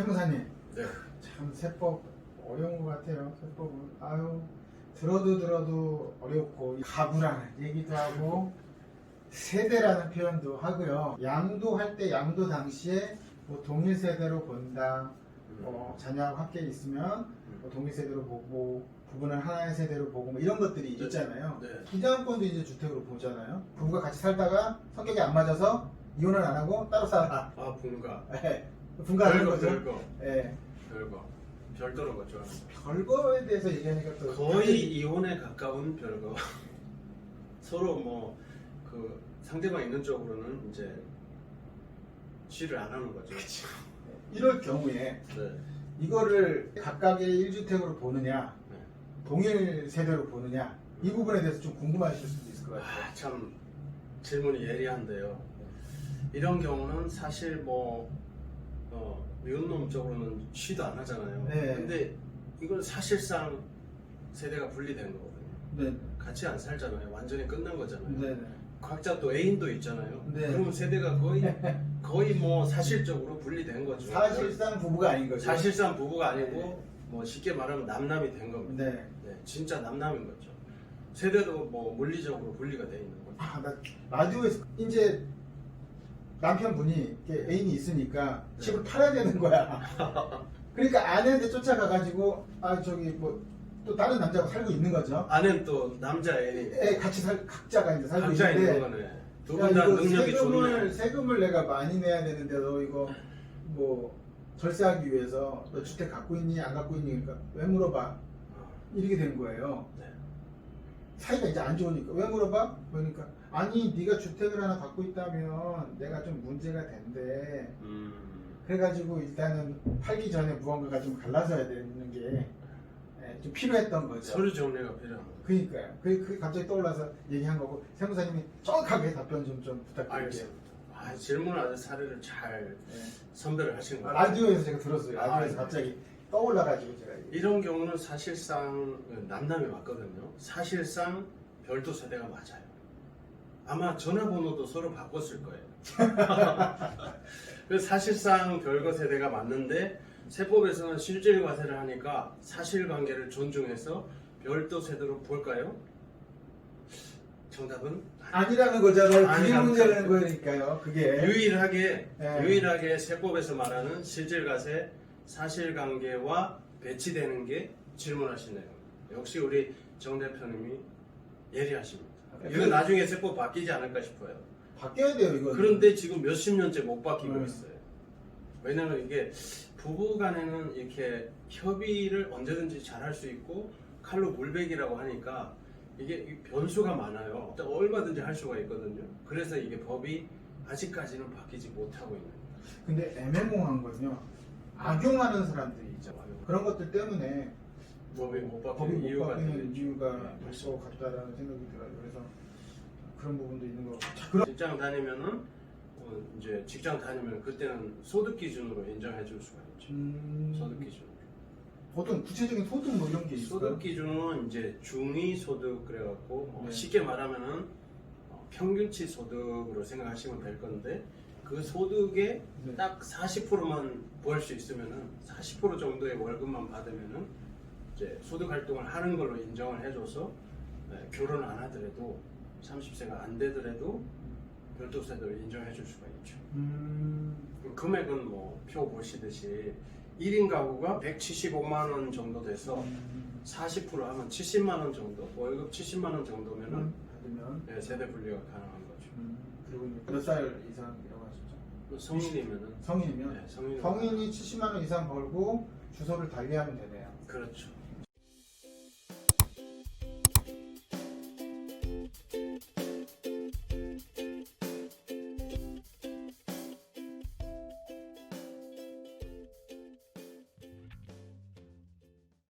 세무사님 네. 참 세법 어려운 것 같아요. 세법은 아유 들어도 들어도 어렵고 가부라는 얘기도 하고 세대라는 표현도 하고요. 양도 할 때 양도 당시에 뭐 동일 세대로 본다. 뭐 음. 자녀하고 있으면 음. 뭐 동일 세대로 보고 부분을 하나의 세대로 보고 뭐 이런 것들이 네. 있잖아요. 네. 기장권도 이제 주택으로 보잖아요. 부부가 같이 살다가 성격이 안 맞아서 이혼을 안 하고 따로 살아. 아, 부부가. 네. 분가하는 별거 거죠. 별거 예. 별거. 별도로 거죠. 별거에 대해서 얘기하니까 또 거의 이혼에 가까운 별거. 서로 뭐 그 상대방 있는 쪽으로는 이제 쉬를 안 하는 거죠. 이럴 경우에 네. 이거를 각각의 1주택으로 보느냐 네. 동일 세대로 보느냐 이 부분에 대해서 좀 궁금하실 수도 있을 것 같아요. 아, 참 질문이 예리한데요. 이런 경우는 사실 뭐 어, 미운 놈 쪽으로는 쉬도 안 하잖아요. 네. 근데 이건 사실상 세대가 분리된 거거든요. 네. 같이 안 살잖아요. 완전히 끝난 거잖아요. 네. 네. 각자 또 애인도 있잖아요. 네. 그러면 세대가 거의 거의 뭐 사실적으로 분리된 거죠. 사실상 부부가 아닌 거죠. 사실상 부부가 아니고 네. 뭐 쉽게 말하면 남남이 된 겁니다. 네. 네, 진짜 남남인 거죠. 세대도 뭐 물리적으로 분리가 돼 있는 거죠. 아, 나 라디오에서 이제 남편분이 이렇게 애인이 있으니까 네. 집을 팔아야 되는 거야. 그러니까 아내한테 쫓아가가지고 아 저기 뭐 또 다른 남자하고 살고 있는 거죠. 아내는 또 남자 애인 애 같이 살 각자가 이제 살고 각자 있는데 있는 거네. 두 야, 분 다 이거 능력이 세금을 좋네. 세금을 내가 많이 내야 되는데 너 이거 뭐 절세하기 위해서 너 주택 갖고 있니 안 갖고 있니 그러니까 왜 물어봐 어, 이렇게 된 거예요. 네. 사이가 이제 안 좋으니까 왜 물어봐? 그러니까 아니 네가 주택을 하나 갖고 있다면 내가 좀 문제가 된대. 음, 그래가지고 일단은 팔기 전에 무언가가 좀 갈라져야 되는 게 좀 필요했던 거죠. 서류 정리가 필요한 거. 그러니까요. 그, 그 갑자기 떠올라서 얘기한 거고 세무사님이 정확하게 답변 좀, 좀 부탁드릴게요. 알겠습니다. 아, 질문 아주 사례를 잘 네. 선별을 하신 것 아. 라디오에서 제가 들었어요. 아, 라디오에서 네. 갑자기 떠올라가지고 제가 이런 경우는 사실상 남남이 맞거든요. 사실상 별도 세대가 맞아요. 아마 전화번호도 서로 바꿨을 거예요. 그래서 사실상 별거 세대가 맞는데 세법에서는 실질 과세를 하니까 사실관계를 존중해서 별도 세대로 볼까요? 정답은 아니라는 거잖아요. 그게 아니라는 문제라는. 거니까요. 그게 유일하게 네. 유일하게 세법에서 말하는 실질 과세 사실관계와 배치되는 게 질문하신 내용. 역시 우리 정 대표님이 예리하십니다. 네. 이거 나중에 세법 바뀌지 않을까 싶어요. 바뀌어야 돼요. 이거. 그런데 지금 몇십 년째 못 바뀌고 네. 있어요. 왜냐면 이게 부부 간에는 이렇게 협의를 언제든지 잘 할 수 있고 칼로 물베기라고 하니까 이게 이 변수가 많아요. 또 얼마든지 할 수가 있거든요. 그래서 이게 법이 아직까지는 바뀌지 못하고 있는. 근데 애매모호한 건요. 악용하는 사람들이 있잖아요. 그런 것들 때문에 법이 못 바뀌는 못 이유가 바뀌는. 이유가 네. 것 같다라는 생각이 들어요. 그래서 그런 부분도 있는 것 같고. 자, 그럼 직장 다니면은 어, 이제 직장 다니면 그때는 소득 기준으로 인정해 줄 수가 있죠. 음, 소득 기준. 어떤 구체적인 소득 뭐 이런 게 있을까요? 소득 기준은 이제 중위 소득 그래갖고 뭐 네. 쉽게 말하면은 어, 평균치 소득으로 생각하시면 될 건데 그 소득의 네. 딱 40%만 벌 수 있으면은 40% 정도의 월급만 받으면은 이제 소득 활동을 하는 걸로 인정을 해줘서 네, 결혼 안 하더라도 30세가 안 되더라도 별도세를 인정해 줄 수가 있죠. 음, 그 금액은 뭐 표 보시듯이 1인 가구가 175만 원 정도 돼서 음, 40% 하면 70만 원 정도 월급 70만 원 정도면은 음, 받으면 네, 세대 분리가 가능한 거죠. 음, 그리고 몇 살 이상이라고 하셨죠? 성인이면은 성인이면 네, 성인 성인이 70만 원 이상 벌고 주소를 달리하면 되네요. 그렇죠.